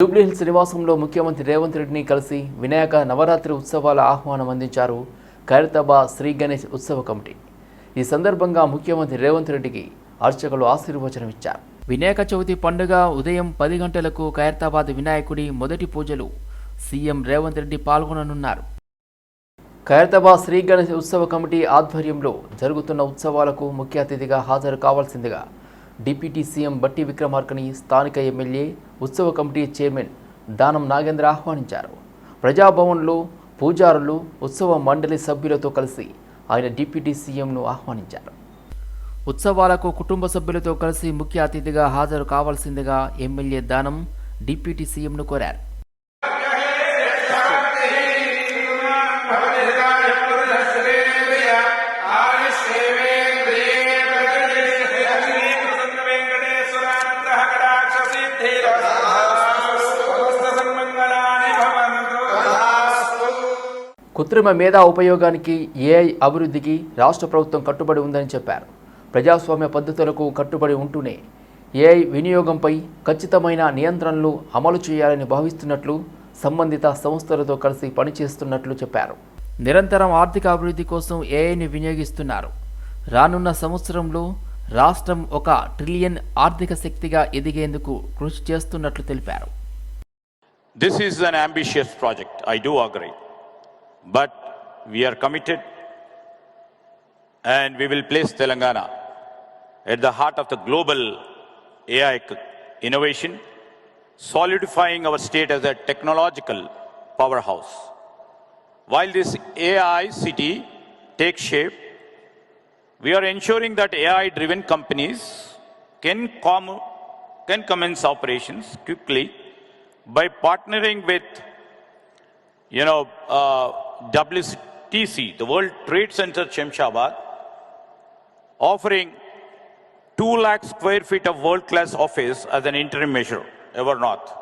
జూబ్లీహిల్స్ నివాసంలో ముఖ్యమంత్రి రేవంత్ రెడ్డిని కలిసి వినాయక నవరాత్రి ఉత్సవాల ఆహ్వానం అందించారు ఖైరతాబా శ్రీ గణేష్ ఉత్సవ కమిటీ. ఈ సందర్భంగా ముఖ్యమంత్రి రేవంత్ రెడ్డికి అర్చకులు ఆశీర్వచనం ఇచ్చారు. వినాయక చవితి పండుగ ఉదయం పది గంటలకు ఖైరతాబాద్ వినాయకుడి మొదటి పూజలు సీఎం రేవంత్ రెడ్డి పాల్గొననున్నారు. ఖైరతాబాద్ శ్రీ గణేష్ ఉత్సవ కమిటీ ఆధ్వర్యంలో జరుగుతున్న ఉత్సవాలకు ముఖ్య అతిథిగా హాజరు కావాల్సిందిగా డిప్యూటీ సీఎం బట్టి విక్రమార్కని స్థానిక ఎమ్మెల్యే ఉత్సవ కమిటీ చైర్మన్ దానం నాగేంద్ర ఆహ్వానించారు. ప్రజాభవన్లో పూజారులు ఉత్సవ మండలి సభ్యులతో కలిసి ఆయన డిప్యూటీ సీఎంను ఆహ్వానించారు. ఉత్సవాలకు కుటుంబ సభ్యులతో కలిసి ముఖ్య అతిథిగా హాజరు కావాల్సిందిగా ఎమ్మెల్యే దానం డిప్యూటీ సీఎంను కోరారు. కృత్రిమ మేధా ఉపయోగానికి ఏఐ అభివృద్ధికి రాష్ట్ర ప్రభుత్వం కట్టుబడి ఉందని చెప్పారు. ప్రజాస్వామ్య పద్ధతులకు కట్టుబడి ఉంటూనే ఏఐ వినియోగంపై ఖచ్చితమైన నియంత్రణలు అమలు చేయాలని భావిస్తున్నట్లు సంబంధిత సంస్థలతో కలిసి పనిచేస్తున్నట్లు చెప్పారు. నిరంతరం ఆర్థిక అభివృద్ధి కోసం ఏఐని వినియోగిస్తున్నారు. రానున్న సంవత్సరంలో రాష్ట్రం ఒక ట్రిలియన్ ఆర్థిక శక్తిగా ఎదిగేందుకు కృషి చేస్తున్నట్లు తెలిపారు. This is an ambitious project I do agree But we are committed and we will place Telangana at the heart of the global AI innovation, solidifying our state as a technological powerhouse. While this AI city takes shape, we are ensuring that AI driven companies can, com- can commence operations quickly by partnering with you know uh, WTC, the World Trade Center Shemshabad, offering 2 lakh square feet of world class office as an interim measure, ever not.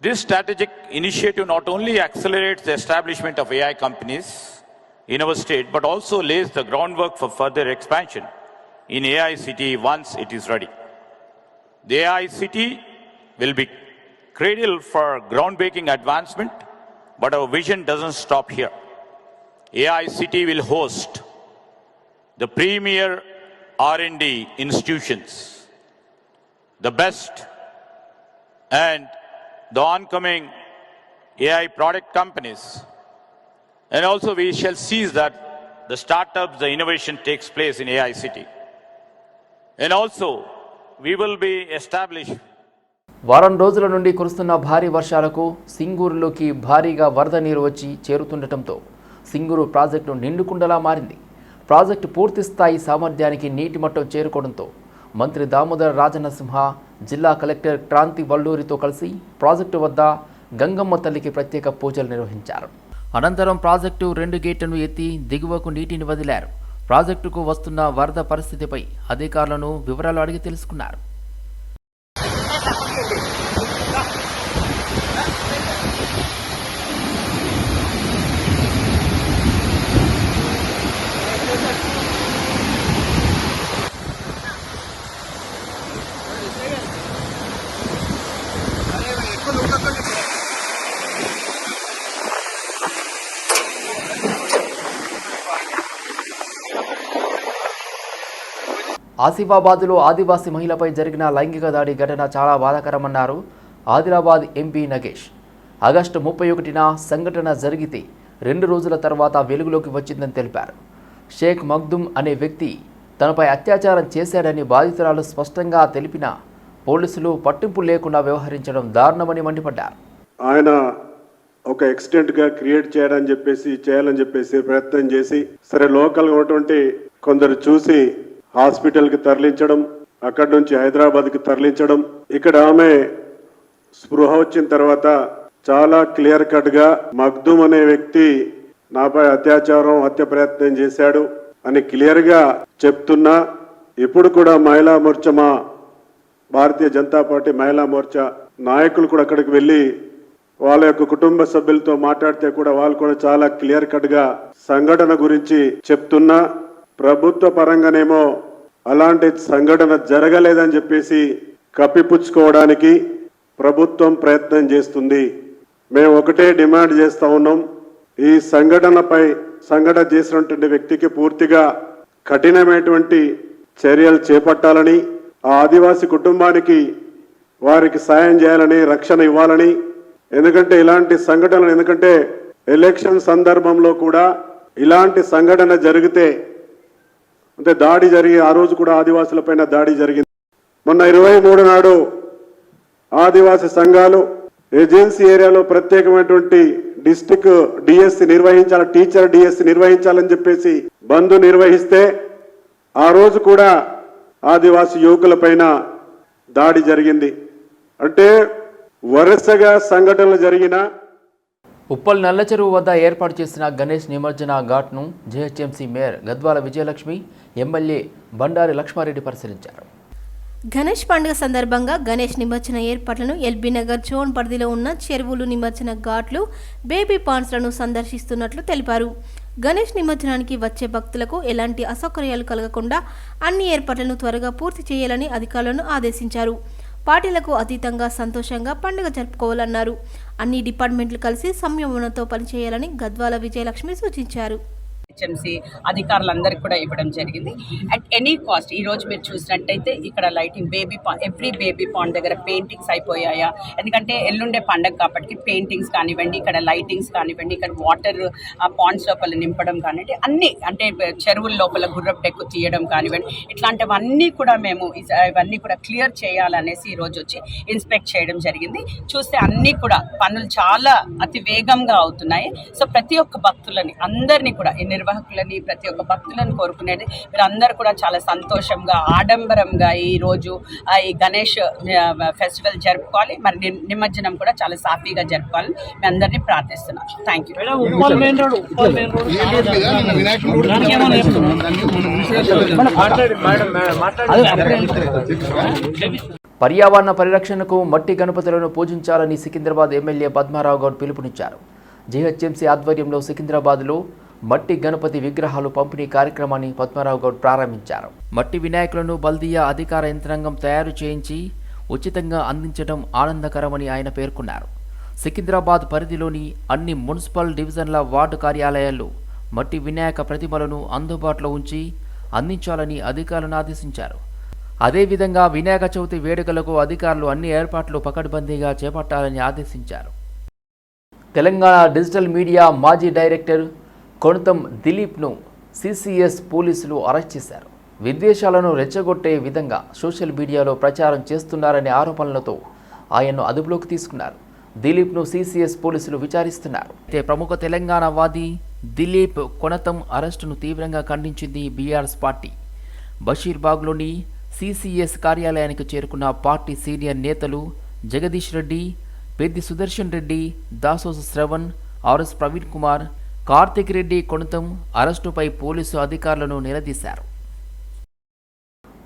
This strategic initiative not only accelerates the establishment of AI companies in our state, but also lays the groundwork for further expansion in AI city once it is ready. The AI city will be cradle for groundbreaking advancement, but our vision doesn't stop here. AI City will host the premier R&D institutions, the best and the oncoming AI product companies. And also we shall seize that the startups, the innovation takes place in AI City. And also we will be established వారం రోజుల నుండి కురుస్తున్న భారీ వర్షాలకు సింగూరులోకి భారీగా వరద నీరు వచ్చి చేరుతుండటంతో సింగూరు ప్రాజెక్టు నిండుకుండలా మారింది. ప్రాజెక్టు పూర్తి స్థాయి సామర్థ్యానికి నీటి మట్టం చేరుకోవడంతో మంత్రి దామోదర రాజనసింహ జిల్లా కలెక్టర్ క్రాంతి వల్లూరితో కలిసి ప్రాజెక్టు వద్ద గంగమ్మ తల్లికి ప్రత్యేక పూజలు నిర్వహించారు. అనంతరం ప్రాజెక్టు రెండు గేట్లను ఎత్తి దిగువకు నీటిని వదిలారు. ప్రాజెక్టుకు వస్తున్న వరద పరిస్థితిపై అధికారులను వివరాలు అడిగి తెలుసుకున్నారు. ఆసిఫాబాద్లో ఆదివాసీ మహిళపై జరిగిన లైంగిక దాడి ఘటన చాలా బాధాకరమన్నారు ఆదిలాబాద్ ఎంపీ నగేష్. ఆగస్టు ముప్పై ఒకటిన సంఘటన జరిగితే రెండు రోజుల తర్వాత వెలుగులోకి వచ్చిందని తెలిపారు. షేక్ మగ్దుమ్ అనే వ్యక్తి తనపై అత్యాచారం చేశాడని బాధితురాలు స్పష్టంగా తెలిపిన పోలీసులు పట్టింపు లేకుండా వ్యవహరించడం దారుణమని మండిపడ్డారు. ఆయన ఒక ఎక్సిడెంట్గా క్రియేట్ చేయాలని చెప్పేసి చేయాలని చెప్పేసి ప్రయత్నం చేసి సరే లోకల్గా ఉన్నటువంటి కొందరు చూసి హాస్పిటల్కి తరలించడం అక్కడి నుంచి హైదరాబాద్కి తరలించడం. ఇక్కడ ఆమె స్పృహ వచ్చిన తర్వాత చాలా క్లియర్ కట్గా మగ్ధుమ్ అనే వ్యక్తి నాపై అత్యాచారం హత్య ప్రయత్నం చేశాడు అని క్లియర్గా చెప్తున్నా. ఇప్పుడు కూడా మహిళా మోర్చా మా భారతీయ జనతా పార్టీ మహిళా మోర్చా నాయకులు కూడా అక్కడికి వెళ్ళి వాళ్ళ యొక్క కుటుంబ సభ్యులతో మాట్లాడితే కూడా వాళ్ళు కూడా చాలా క్లియర్ కట్గా సంఘటన గురించి చెప్తున్నా. ప్రభుత్వ పరంగానేమో అలాంటి సంఘటన జరగలేదని చెప్పేసి కప్పిపుచ్చుకోవడానికి ప్రభుత్వం ప్రయత్నం చేస్తుంది. మేము ఒకటే డిమాండ్ చేస్తూ ఉన్నాం. ఈ సంఘటనపై సంఘటన చేసినటువంటి వ్యక్తికి పూర్తిగా కఠినమైనటువంటి చర్యలు చేపట్టాలని ఆ ఆదివాసి కుటుంబానికి వారికి సాయం చేయాలని రక్షణ ఇవ్వాలని ఎందుకంటే ఇలాంటి సంఘటనలు ఎందుకంటే ఎలక్షన్ సందర్భంలో కూడా ఇలాంటి సంఘటన జరిగితే అంటే దాడి జరిగి ఆ రోజు కూడా ఆదివాసులపైన దాడి జరిగింది. మొన్న ఇరవై మూడు నాడు ఆదివాసి సంఘాలు ఏజెన్సీ ఏరియాలో ప్రత్యేకమైనటువంటి డిస్టిక్ డిఎస్సి నిర్వహించాలి టీచర్ డిఎస్సి నిర్వహించాలని చెప్పేసి బంద్ నిర్వహిస్తే ఆ రోజు కూడా ఆదివాసి యువకులపైన దాడి జరిగింది. అంటే వరుసగా సంఘటనలు జరిగిన ఉప్పల్ నల్ల చెరువు వద్ద ఏర్పాటు చేసిన గణేష్ నిమజ్జన ఘాట్ను GHMC mayor Gadwala Vijayalakshmi MLA Bandari Lakshma Reddy పరిశీలించారు. గణేష్ పండుగ సందర్భంగా గణేష్ నిమజ్జన ఏర్పాట్లను ఎల్బీ నగర్ జోన్ పరిధిలో ఉన్న చెరువులు నిమజ్జన ఘాట్లు బేబీ పాండ్స్లను సందర్శిస్తున్నట్లు తెలిపారు. గణేష్ నిమజ్జనానికి వచ్చే భక్తులకు ఎలాంటి అసౌకర్యాలు కలగకుండా అన్ని ఏర్పాట్లను త్వరగా పూర్తి చేయాలని అధికారులను ఆదేశించారు. పార్టీలకు అతీతంగా సంతోషంగా పండుగ జరుపుకోవాలన్నారు. అన్ని డిపార్ట్మెంట్లు కలిసి సంయమనంతో పనిచేయాలని గద్వాల విజయలక్ష్మి సూచించారు. హెచ్ఎంసీ అధికారులందరికీ కూడా ఇవ్వడం జరిగింది. అట్ ఎనీ కాస్ట్ ఈ రోజు మీరు చూసినట్టయితే ఇక్కడ lighting baby pond every baby pond దగ్గర పెయింటింగ్స్ అయిపోయాయా? ఎందుకంటే ఎల్లుండే పండగ కాబట్టి పెయింటింగ్స్ కానివ్వండి ఇక్కడ లైటింగ్స్ కానివ్వండి ఇక్కడ వాటర్ ఆ పాండ్స్ లోపల నింపడం కానివ్వండి అన్నీ అంటే చెరువుల లోపల గుర్రపు డెక్కు తీయడం కానివ్వండి ఇట్లాంటివన్నీ కూడా మేము ఇవన్నీ కూడా క్లియర్ చేయాలనేసి ఈరోజు వచ్చి ఇన్స్పెక్ట్ చేయడం జరిగింది. చూస్తే అన్నీ కూడా పనులు చాలా అతి వేగంగా అవుతున్నాయి. సో ప్రతి ఒక్క భక్తులని అందరినీ కూడా ఈ నిర్వాహకులని ప్రతి ఒక్క భక్తులను కోరుకునేది. మీరందరూ కూడా చాలా సంతోషంగా ఆడంబరంగా ఈ రోజు ఆ, ఈ గణేష్ ఫెస్టివల్ జరుపుకోవాలి. మరి నిమజ్జనం కూడా చాలా సాఫీగా జరుపుకోవాలని మీ అందరినీ ప్రార్థిస్తున్నాను థ్యాంక్ యూ. పర్యావరణ పరిరక్షణకు మట్టి గణపతులను పూజించాలని సికింద్రాబాద్ ఎమ్మెల్యే పద్మారావు గౌడ్ పిలుపునిచ్చారు. జీహెచ్ఎంసీ ఆధ్వర్యంలో సికింద్రాబాద్లో మట్టి గణపతి విగ్రహాలు పంపిణీ కార్యక్రమాన్ని పద్మారావు గౌడ్ ప్రారంభించారు. మట్టి వినాయకులను బల్దియా అధికార యంత్రాంగం తయారు చేయించి ఉచితంగా అందించడం ఆనందకరమని ఆయన పేర్కొన్నారు. సికింద్రాబాద్ పరిధిలోని అన్ని మున్సిపల్ డివిజన్ల వార్డు కార్యాలయాల్లో మట్టి వినాయక ప్రతిమలను అందుబాటులో ఉంచి అందించాలని అధికారులను ఆదేశించారు. అదేవిధంగా వినాయక చవితి వేడుకలకు అధికారులు అన్ని ఏర్పాట్లు పకడ్బందీగా చేపట్టాలని ఆదేశించారు. తెలంగాణ డిజిటల్ మీడియా మాజీ డైరెక్టర్ కొణతం దిలీప్ను సిసిఎస్ పోలీసులు అరెస్ట్ చేశారు. విద్వేషాలను రెచ్చగొట్టే విధంగా సోషల్ మీడియాలో ప్రచారం చేస్తున్నారనే ఆరోపణలతో ఆయన్ను అదుపులోకి తీసుకున్నారు. దిలీప్ను సిసిఎస్ పోలీసులు విచారిస్తున్నారు. అయితే ప్రముఖ తెలంగాణ వాది దిలీప్ కొనతం అరెస్టును తీవ్రంగా ఖండించింది బీఆర్ఎస్ పార్టీ. బషీర్బాగ్లోని సిసిఎస్ కార్యాలయానికి చేరుకున్న పార్టీ సీనియర్ నేతలు జగదీష్ రెడ్డి పెద్ది సుదర్శన్ రెడ్డి దాసోస్ శ్రవణ్ ఆర్ఎస్ ప్రవీణ్ కుమార్ కార్తిక్ రెడ్డి కొణతం అరెస్టుపై పోలీసు అధికారులను నిలదీశారు.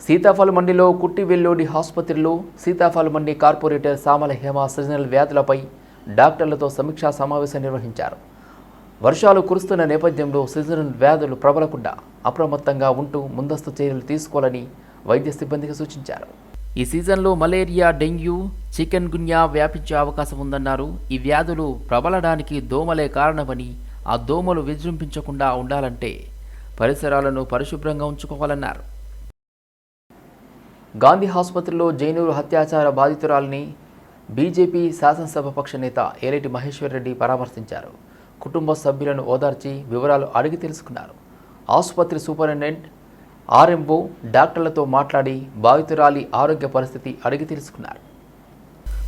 సీతాఫల మండిలో కుట్టివెల్లోడి ఆసుపత్రిలో సీతాఫల మండి కార్పొరేటర్ సామల హేమ సీజనల్ వ్యాధులపై డాక్టర్లతో సమీక్షా సమావేశం నిర్వహించారు. వర్షాలు కురుస్తున్న నేపథ్యంలో సీజనల్ వ్యాధులు ప్రబలకుండా అప్రమత్తంగా ఉంటూ ముందస్తు చర్యలు తీసుకోవాలని వైద్య సిబ్బందికి సూచించారు. ఈ సీజన్లో మలేరియా డెంగ్యూ చికెన్ గున్యా వ్యాపించే అవకాశం ఉందన్నారు. ఈ వ్యాధులు ప్రబలడానికి దోమలే కారణమని ఆ దోమలు విజృంభించకుండా ఉండాలంటే పరిసరాలను పరిశుభ్రంగా ఉంచుకోవాలన్నారు. గాంధీ ఆసుపత్రిలో జైనూరు హత్యాచార బాధితురాలని బీజేపీ శాసనసభ నేత ఏలేటి మహేశ్వర్ రెడ్డి పరామర్శించారు. కుటుంబ సభ్యులను ఓదార్చి వివరాలు అడిగి తెలుసుకున్నారు. ఆసుపత్రి సూపరింటెండెంట్ ఆర్ఎంఓ డాక్టర్లతో మాట్లాడి బాధితురాలి ఆరోగ్య పరిస్థితి అడిగి తెలుసుకున్నారు.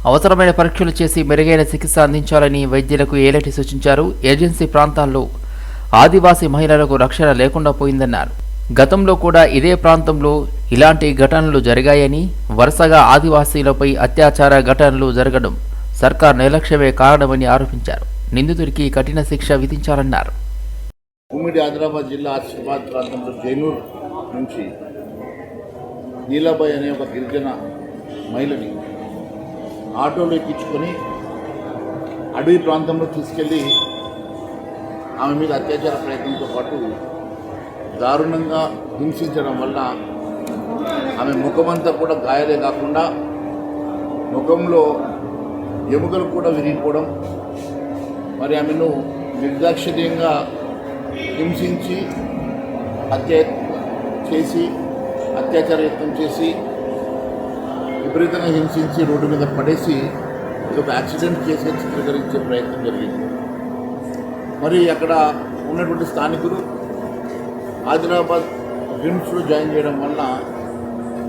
అవసరమైన పరీక్షలు చేసి మెరుగైన చికిత్స అందించాలని వైద్యులకు ఏలటి సూచించారు. ఏజెన్సీ ప్రాంతాల్లో ఆదివాసీ మహిళలకు రక్షణ లేకుండా పోయిందన్నారు. గతంలో కూడా ఇదే ప్రాంతంలో ఇలాంటి ఘటనలు జరిగాయని వరుసగా ఆదివాసీలపై అత్యాచార ఘటనలు జరగడం సర్కార్ నిర్లక్ష్యమే కారణమని ఆరోపించారు. నిందితుడికి కఠిన శిక్ష విధించాలన్నారు. ఉమ్మడి ఆదిలాబాద్ జిల్లా ఆసిఫాబాద్ ప్రాంతంలో జైనూర్ నుంచి నీలాబాయ్ అనే ఒక గిరిజన మహిళని ఆటోలో ఎక్కించుకొని అడవి ప్రాంతంలో తీసుకెళ్ళి ఆమె మీద అత్యాచార ప్రయత్నంతో పాటు దారుణంగా హింసించడం వల్ల ఆమె ముఖమంతా కూడా గాయాలే కాకుండా ముఖంలో ఎముకలు కూడా విరిగిపోవడం మరి ఆమెను నిర్దాక్షిణ్యంగా హింసించి హత్య చేసి అత్యాచార యత్నం చేసి విపరీతంగా హింసించి రోడ్డు మీద పడేసి ఒక యాక్సిడెంట్ కేసుగా చిత్రీకరించే ప్రయత్నం జరిగింది. మరి అక్కడ ఉన్నటువంటి స్థానికులు ఆదిలాబాద్ రిమ్స్లో జాయిన్ చేయడం వలన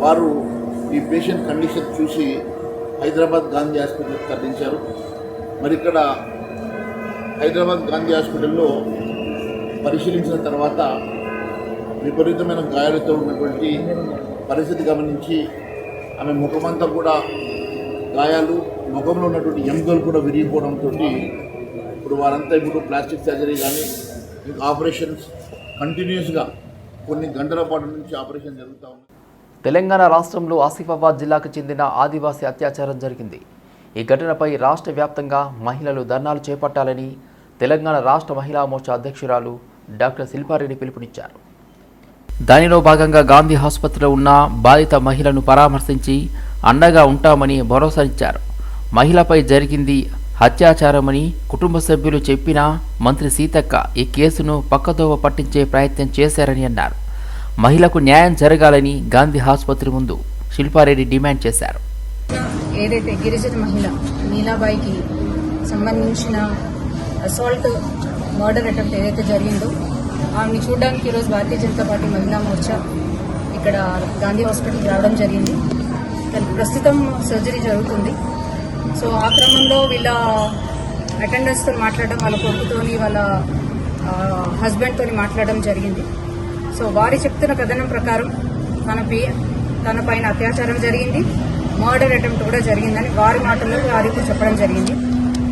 వారు ఈ పేషెంట్ కండిషన్ చూసి హైదరాబాద్ గాంధీ హాస్పిటల్కి తరలించారు. మరి ఇక్కడ హైదరాబాద్ గాంధీ హాస్పిటల్లో పరిశీలించిన తర్వాత విపరీతమైన గాయాలతో ఉన్నటువంటి పరిస్థితి గమనించి ఆమె ముఖమంతా కూడా గాయాలు ముఖంలో ఉన్నటువంటి ఎముకలు కూడా విరిగిపోవడంతో ఇప్పుడు వారంతా ఇప్పుడు ప్లాస్టిక్ సర్జరీ కానీ ఇంకా ఆపరేషన్స్ కంటిన్యూస్గా కొన్ని గంటల పాటు నుంచి ఆపరేషన్ జరుగుతూ ఉంది. తెలంగాణ రాష్ట్రంలో ఆసిఫాబాద్ జిల్లాకు చెందిన ఆదివాసీ అత్యాచారం జరిగింది. ఈ ఘటనపై రాష్ట్ర వ్యాప్తంగా మహిళలు ధర్నాలు చేపట్టాలని తెలంగాణ రాష్ట్ర మహిళా మోర్చా అధ్యక్షురాలు డాక్టర్ శిల్పారెడ్డి పిలుపునిచ్చారు. దానిలో భాగంగా గాంధీ ఆసుపత్రిలో ఉన్న బాధిత మహిళను పరామర్శించి అండగా ఉంటామని భరోసానిచ్చారు మహిళపై జరిగింది అత్యాచారమని కుటుంబ సభ్యులు చెప్పిన మంత్రి సీతక్క ఈ కేసును పక్కదోవ పట్టించే ప్రయత్నం చేశారని అన్నారు. మహిళకు న్యాయం జరగాలని గాంధీ ఆసుపత్రి ముందు శిల్పారెడ్డి డిమాండ్ చేశారు. ఏదైతే గిరిజన మహిళ నీలాబాయికి సంబంధించిన అసాల్ట్ మర్డర్ అటెంప్ట్ ఏదైతే జరిగిందో ఆమెని చూడడానికి ఈరోజు భారతీయ జనతా పార్టీ మహిళా మోర్చా ఇక్కడ గాంధీ హాస్పిటల్కి రావడం జరిగింది. ప్రస్తుతం సర్జరీ జరుగుతుంది. సో ఆ క్రమంలో వీళ్ళ అటెండర్స్తో మాట్లాడడం వాళ్ళ కొడుకుతోని వాళ్ళ హస్బెండ్తో మాట్లాడడం జరిగింది. సో వారి చెప్తున్న కథనం ప్రకారం తన తన పైన అత్యాచారం జరిగింది. మర్డర్ అటెంప్ట్ కూడా జరిగిందని వారి మాటల్లో వారికి చెప్పడం జరిగింది.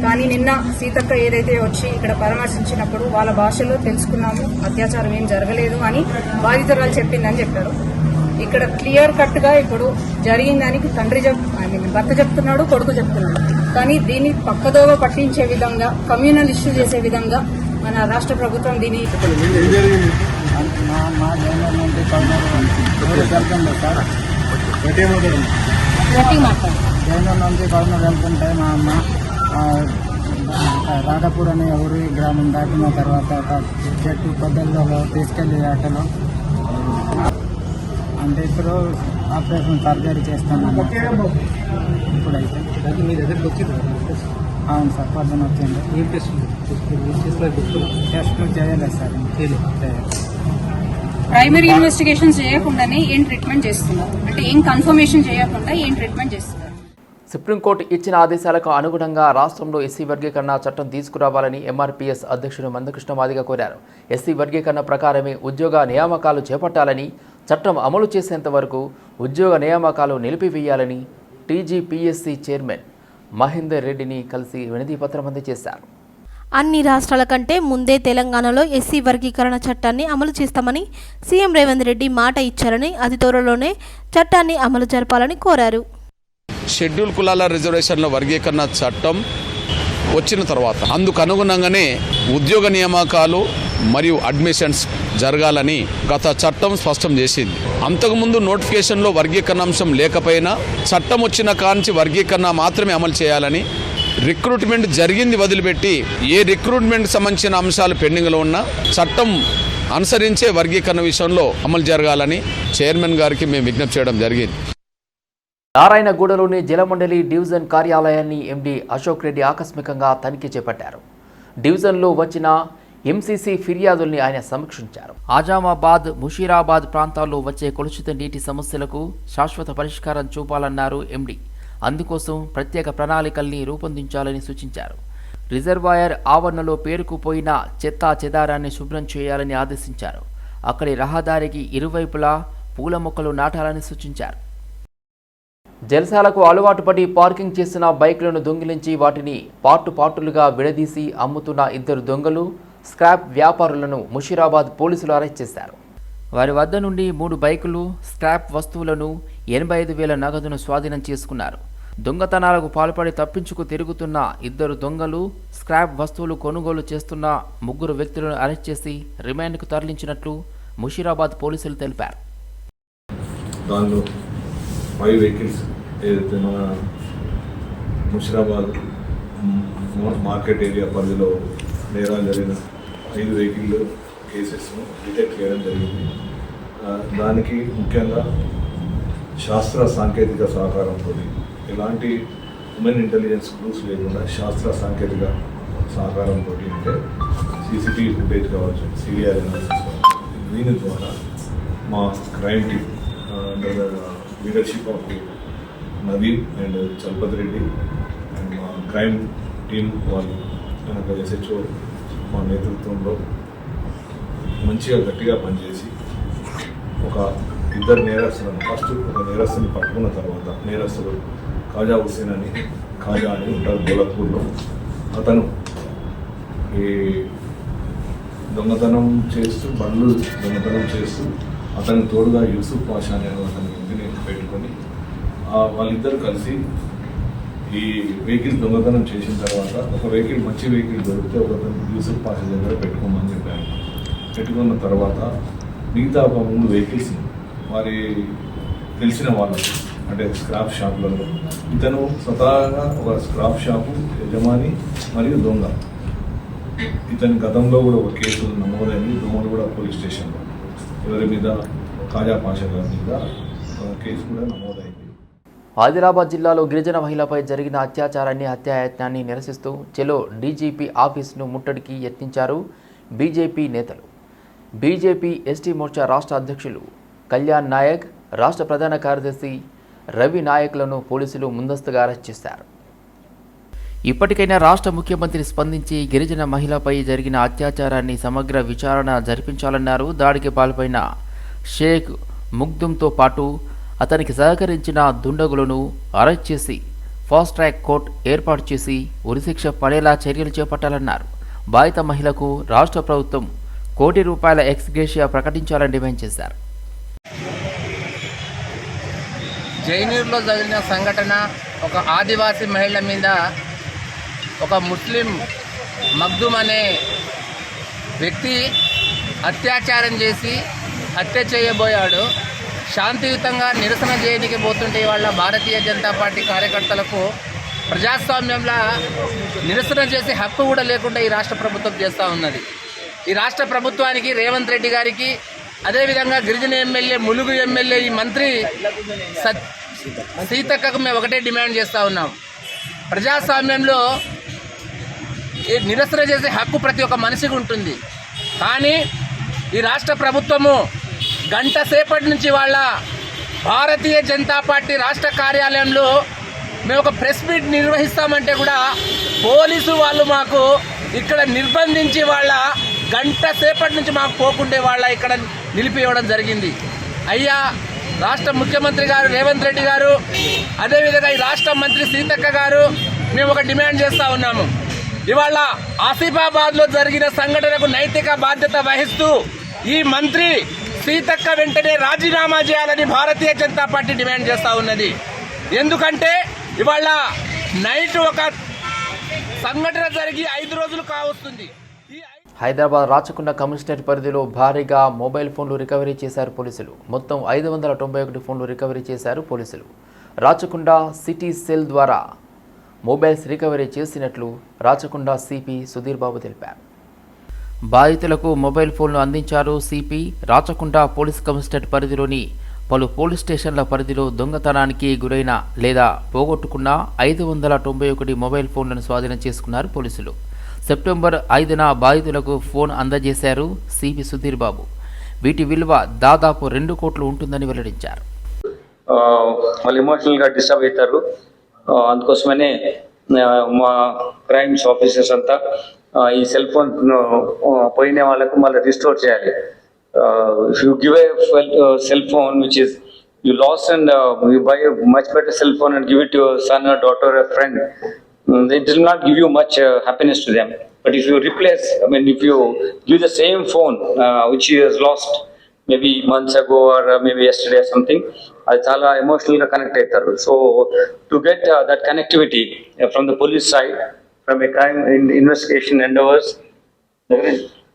కానీ నిన్న సీతక్క ఏదైతే వచ్చి ఇక్కడ పరామర్శించినప్పుడు వాళ్ళ భాషలో తెలుసుకున్నాము. అత్యాచారం ఏం జరగలేదు అని బాధితురాలు చెప్పిందని చెప్పారు. ఇక్కడ క్లియర్ కట్గా ఇప్పుడు జరిగిందని తండ్రి చెప్ ఐ మీన్ భర్త చెప్తున్నాడు కొడుకు చెప్తున్నాడు. కానీ దీన్ని పక్కదోవ పట్టించే విధంగా కమ్యూనల్ ఇష్యూ చేసే విధంగా మన రాష్ట్ర ప్రభుత్వం దీన్ని గట్టిగా మాట్లాడు. జనరల్ నుంచి కర్నూలు వెళ్తుంటే మా అమ్మ రాధపూర్ అనే ఊరి గ్రామం దాటిన తర్వాత ఒక చెట్టు పొద్దుల్లో తీసుకెళ్ళి ఆటలో అంటే ఇప్పుడు ఆపరేషన్ సర్జరీ చేస్తాను ఇప్పుడైతే. మీ దగ్గరికి వచ్చింది అవును సార్ పొద్దున వచ్చింది. ఏం టెస్ట్ టెస్ట్ చేయలేదు సార్. ప్రైమరీ ఇన్వెస్టిగేషన్ చేయకుండానే ఏం ట్రీట్మెంట్ చేస్తున్నారు? అంటే ఏం కన్ఫర్మేషన్ చేయకుండా ఏం ట్రీట్మెంట్ చేస్తున్నారు? సుప్రీంకోర్టు ఇచ్చిన ఆదేశాలకు అనుగుణంగా రాష్ట్రంలో ఎస్సీ వర్గీకరణ చట్టం తీసుకురావాలని ఎంఆర్పీఎస్ అధ్యక్షుడు మందకృష్ణ మాదిగ కోరారు. ఎస్సీ వర్గీకరణ ప్రకారమే ఉద్యోగ నియామకాలు చేపట్టాలని చట్టం అమలు చేసేంత వరకు ఉద్యోగ నియామకాలు నిలిపివేయాలని టీజీపీఎస్సీ చైర్మన్ మహేందర్ రెడ్డిని కలిసి వినతిపత్రం అందజేశారు. అన్ని రాష్ట్రాల కంటే ముందే తెలంగాణలో ఎస్సీ వర్గీకరణ చట్టాన్ని అమలు చేస్తామని సీఎం రేవంత్ రెడ్డి మాట ఇచ్చారని అతి త్వరలోనే చట్టాన్ని అమలు జరపాలని కోరారు. షెడ్యూల్ కులాల రిజర్వేషన్ల వర్గీకరణ చట్టం వచ్చిన తర్వాత అందుకు అనుగుణంగానే ఉద్యోగ నియామకాలు మరియు అడ్మిషన్స్ జరగాలని గత చట్టం స్పష్టం చేసింది. అంతకుముందు నోటిఫికేషన్లో వర్గీకరణ అంశం లేకపోయినా చట్టం వచ్చిన కాంచి వర్గీకరణ మాత్రమే అమలు చేయాలని రిక్రూట్మెంట్ జరిగింది వదిలిపెట్టి ఏ రిక్రూట్మెంట్ సంబంధించిన అంశాలు పెండింగ్లో ఉన్నా చట్టం అనుసరించే వర్గీకరణ విషయంలో అమలు జరగాలని చైర్మన్ గారికి మేము విజ్ఞప్తి చేయడం జరిగింది. నారాయణగూడలోని జలమండలి డివిజన్ కార్యాలయాన్ని ఎండీ అశోక్ రెడ్డి ఆకస్మికంగా తనిఖీ చేపట్టారు. డివిజన్లో వచ్చిన ఎంసీసీ ఫిర్యాదుల్ని ఆయన సమీక్షించారు. ఆజామాబాద్ ముషీరాబాద్ ప్రాంతాల్లో వచ్చే కలుషిత నీటి సమస్యలకు శాశ్వత పరిష్కారం చూపాలన్నారు ఎండీ. అందుకోసం ప్రత్యేక ప్రణాళికల్ని రూపొందించాలని సూచించారు. రిజర్వాయర్ ఆవరణలో పేరుకుపోయిన చెత్తా చెదారాన్ని శుభ్రం చేయాలని ఆదేశించారు. అక్కడి రహదారికి ఇరువైపులా పూల మొక్కలు నాటాలని సూచించారు. జలసాలకు అలవాటు పడి పార్కింగ్ చేసిన బైక్లను దొంగిలించి వాటిని పార్టు పార్టులుగా విడదీసి అమ్ముతున్న ఇద్దరు దొంగలు స్క్రాప్ వ్యాపారులను ముషీరాబాద్ పోలీసులు అరెస్ట్ చేశారు. వారి వద్ద నుండి మూడు బైకులు స్క్రాప్ వస్తువులను ఎనభై ఐదు వేల నగదును స్వాధీనం చేసుకున్నారు. దొంగతనాలకు పాల్పడి తప్పించుకు తిరుగుతున్న ఇద్దరు దొంగలు స్క్రాప్ వస్తువులు కొనుగోలు చేస్తున్న ముగ్గురు వ్యక్తులను అరెస్ట్ చేసి రిమాండ్కు తరలించినట్లు ముషీరాబాద్ పోలీసులు తెలిపారు. ఫైవ్ వెహికల్స్ ఏదైతే మన ముషిరాబాద్ మార్కెట్ ఏరియా పరిధిలో నేరాలు జరిగిన ఐదు వెహికల్ కేసెస్ను డిటెక్ట్ చేయడం జరిగింది. దానికి ముఖ్యంగా శాస్త్ర సాంకేతిక సహకారంతో ఎలాంటి ఉమెన్ ఇంటెలిజెన్స్ గ్రూప్స్ లేకుండా శాస్త్ర సాంకేతిక సహకారంతో అంటే సీసీటీవీ ఫుటేజ్ కావచ్చు సిడిఆర్ అనాలిసిస్ దీని ద్వారా మా crime team leadership of Naveen and Chalapathi Reddy and మా క్రైమ్ టీమ్ వాళ్ళు ఎస్హెచ్ఓ మా నేతృత్వంలో మంచిగా గట్టిగా పనిచేసి ఒక ఇద్దరు నేరస్తులను ఫస్ట్ ఒక నేరస్తుని పట్టుకున్న తర్వాత నేరస్తుడు కాజా హుసేన్ అని కాజా అని ఉంటారు గోలక్పూర్లో అతను ఈ దొంగతనం చేస్తూ బండ్లు దొంగతనం చేస్తూ అతని తోడుగా యూసుఫ్ పాషా అనే అతని పెట్టుకొని వాళ్ళిద్దరు కలిసి ఈ వెహికల్ దొంగతనం చేసిన తర్వాత ఒక వెహికల్ మంచి వెహికల్ దొరికితే ఒక యూసఫ్ పాషా దగ్గర పెట్టుకోమని చెప్పాను పెట్టుకున్న తర్వాత మిగతా ఒక మూడు వెహికల్స్ వారి తెలిసిన వాళ్ళకి అంటే స్క్రాప్ షాప్లలో ఇతను స్వతహాగా ఒక స్క్రాప్ షాపు యజమాని మరియు దొంగ. ఇతని గతంలో కూడా ఒక కేసు నమోదైంది కూడా పోలీస్ స్టేషన్లో. ఎవరి మీద? కాజా పాషా గారి మీద. కేసు కూడా నమోదైంది. ఆదిలాబాద్ జిల్లాలో గిరిజన మహిళపై జరిగిన అత్యాచారాన్ని హత్యాయత్నాన్ని నిరసిస్తూ చెలో డీజీపీ ఆఫీసును ముట్టడికి యత్నించారు బీజేపీ నేతలు. బీజేపీ ఎస్టీ మోర్చా రాష్ట్ర అధ్యక్షులు కళ్యాణ్ నాయక్ రాష్ట్ర ప్రధాన కార్యదర్శి రవి నాయక్లను పోలీసులు ముందస్తుగా అరెస్ట్ చేశారు. ఇప్పటికైనా రాష్ట్ర ముఖ్యమంత్రి స్పందించి గిరిజన మహిళపై జరిగిన అత్యాచారాన్ని సమగ్ర విచారణ జరిపించాలన్నారు. దాడికి పాల్పడిన షేక్ ముగ్ధంతో పాటు అతనికి సహకరించిన దుండగులను అరెస్ట్ చేసి ఫాస్ట్ ట్రాక్ కోర్ట్ ఏర్పాటు చేసి ఉరిశిక్ష పడేలా చర్యలు చేపట్టాలన్నారు. బాధిత మహిళకు రాష్ట్ర ప్రభుత్వం కోటి రూపాయల ఎక్స్గ్రేషియా ప్రకటించాలని డిమాండ్ చేశారు. జైనూరులో జరిగిన సంఘటన ఒక ఆదివాసీ మహిళ మీద ఒక ముస్లిం మగ్దుమ్ అనే వ్యక్తి అత్యాచారం చేసి హత్య చేయబోయాడు. శాంతియుతంగా నిరసన చేయడానికి పోతుంటే వాళ్ళ భారతీయ జనతా పార్టీ కార్యకర్తలకు ప్రజాస్వామ్యంలో నిరసన చేసే హక్కు కూడా లేకుండా ఈ రాష్ట్ర ప్రభుత్వం చేస్తూ ఉన్నది. ఈ రాష్ట్ర ప్రభుత్వానికి రేవంత్ రెడ్డి గారికి అదేవిధంగా గిరిజన ఎమ్మెల్యే ములుగు ఎమ్మెల్యే ఈ మంత్రి సత్ సీతక్కకు మేము ఒకటే డిమాండ్ చేస్తూ ఉన్నాం. ప్రజాస్వామ్యంలో ఈ నిరసన చేసే హక్కు ప్రతి ఒక్క మనిషికి ఉంటుంది. కానీ ఈ రాష్ట్ర ప్రభుత్వము గంట సేపటి నుంచి వాళ్ళ భారతీయ జనతా పార్టీ రాష్ట్ర కార్యాలయంలో మేము ఒక ప్రెస్ మీట్ నిర్వహిస్తామంటే కూడా పోలీసు వాళ్ళు మాకు ఇక్కడ నిర్బంధించి వాళ్ళ గంట సేపటి నుంచి మాకు పోకుండే వాళ్ళ ఇక్కడ నిలిపివ్వడం జరిగింది. అయ్యా రాష్ట్ర ముఖ్యమంత్రి గారు రేవంత్ రెడ్డి గారు అదేవిధంగా ఈ రాష్ట్ర మంత్రి సీతక్క గారు మేము ఒక డిమాండ్ చేస్తూ ఉన్నాము. ఇవాళ ఆసిఫాబాద్లో జరిగిన సంఘటనకు నైతిక బాధ్యత వహిస్తూ ఈ మంత్రి సీతక్క వెంటనే రాజీనామా చేయాలని భారతీయ జనతా పార్టీ డిమాండ్ చేస్తూ ఉన్నది. ఎందుకంటే ఇవాళ నైట్ ఒక సంఘటన జరిగి ఐదు రోజులు కావస్తుంది. హైదరాబాద్ రాచకొండ కమిషనరేట్ పరిధిలో భారీగా మొబైల్ ఫోన్లు రికవరీ చేశారు పోలీసులు. మొత్తం ఐదు వందల తొంభై ఒకటి ఫోన్లు రికవరీ చేశారు పోలీసులు. రాచకొండ సిటీ సెల్ ద్వారా మొబైల్స్ రికవరీ చేసినట్లు రాచకొండ సిపి సుధీర్ బాబు తెలిపారు. బాధితులకు మొబైల్ ఫోన్లు అందించారు సిపి. రాచకొండ పోలీస్ కమిషనరేట్ పరిధిలోని పలు పోలీస్ స్టేషన్ల పరిధిలో దొంగతనానికి గురైన లేదా పోగొట్టుకున్న ఐదు వందల తొంభై ఒకటి మొబైల్ ఫోన్లను స్వాధీనం చేసుకున్నారు పోలీసులు. సెప్టెంబర్ ఐదున బాధితులకు ఫోన్ అందజేశారు సిపి సుధీర్ బాబు. వీటి విలువ దాదాపు రెండు కోట్లు ఉంటుందని వెల్లడించారు. వాళ్ళు ఎమోషనల్గా డిస్టర్బ్ అవుతారు. అందుకోసమనే మా క్రైమ్స్ ఆఫీసర్స్ అంతా ఈ సెల్ ఫోన్ పోయిన వాళ్ళకు మళ్ళీ రిస్టోర్ చేయాలి if you give a cell phone which is you lose and you buy much better cell phone and give it your son daughter friend it does not give you much uh, happiness to them. But if you replace, I mean, if you give the same phone uh, which he has lost maybe months ago or uh, maybe yesterday or something, అది చాలా ఎమోషనల్గా connect అవుతారు so to get that connectivity from the police side From a crime investigation endeavours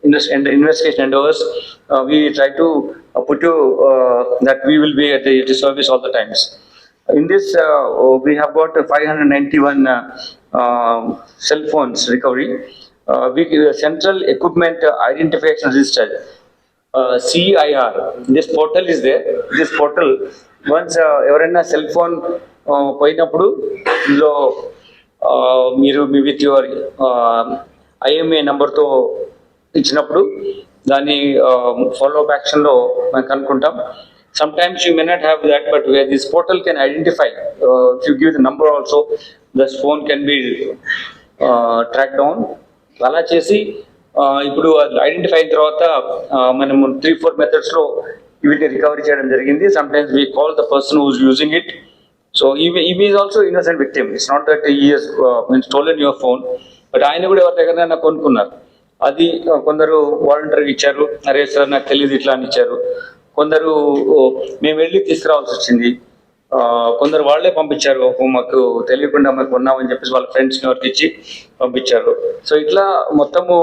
invest- and investigation endeavors, uh, we try to uh, put you uh, that we will be at the, the service all the times. In this, uh, we have got 591 uh, uh, cell phones recovery. Uh, we, the Central Equipment Identification Register, uh, CIR. This portal is there. This portal, once uh, ఎవరైనా cell phone పోయినప్పుడు ఇందులో uh, మీరు me with your IMA నెంబర్తో ఇచ్చినప్పుడు దాన్ని follow up యాక్షన్లో మనం కనుక్కుంటాం. Sometimes you may not have that but where this portal can identify you give the number also thus phone can be track down అలా చేసి ఇప్పుడు ఐడెంటిఫై అయిన తర్వాత మనము త్రీ ఫోర్ మెథడ్స్లో వీటిని రికవరీ చేయడం జరిగింది. Sometimes we call the person whose using it so ఈ ఈమె is also innocent victim it's not that he's mean stolen your phone but ఆయన కూడా ఎవరి దగ్గర కొనుక్కున్నారు. అది కొందరు వాలంటీర్ ఇచ్చారు. అరే సార్ నాకు తెలియదు ఇట్లా అని ఇచ్చారు. కొందరు మేము వెళ్ళి తీసుకురావాల్సి వచ్చింది. కొందరు వాళ్ళే పంపించారు. మాకు తెలియకుండా మాకు కొన్నామని చెప్పేసి వాళ్ళ ఫ్రెండ్స్ వరకు ఇచ్చి పంపించారు. సో ఇట్లా మొత్తము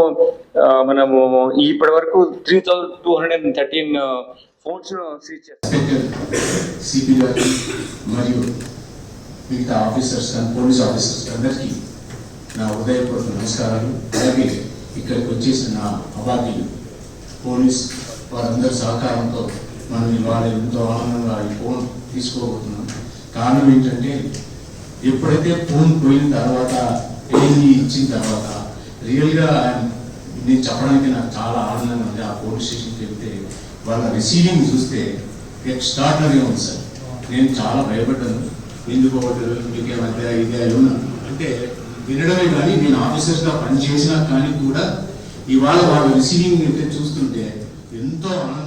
మనము ఇప్పటి వరకు three thousand two hundred and thirteen phones CP మరియు మిగతా ఆఫీసర్స్ కానీ పోలీస్ ఆఫీసర్స్ అందరికీ నా హృదయపూర్వక నమస్కారాలు. అలాగే ఇక్కడికి వచ్చేసిన నా అవార్డీలు. పోలీస్ వారందరి సహకారంతో మనం ఇవాళ ఎంతో ఆనందంగా ఈ ఫోన్ తీసుకోబోతున్నాం. కారణం ఏంటంటే ఎప్పుడైతే ఫోన్ పోయిన తర్వాత ఏంది ఇచ్చిన తర్వాత రియల్గా నేను చెప్పడానికి నాకు చాలా ఆనందంగా ఉంది. ఆ పోలీస్ స్టేషన్కి వెళ్తే వాళ్ళ రిసీవింగ్ చూస్తే ఎక్స్ట్రాడనరీ ఉంది సార్. నేను చాలా భయపడ్డాను. ఎందుకు ఒకటి మీకే మధ్య ఇదే అంటే వినడమే కానీ నేను ఆఫీసర్స్గా పనిచేసినా కానీ కూడా ఇవాళ వాళ్ళ రిసీవింగ్ అయితే చూస్తుంటే ఎంతో ఆనందం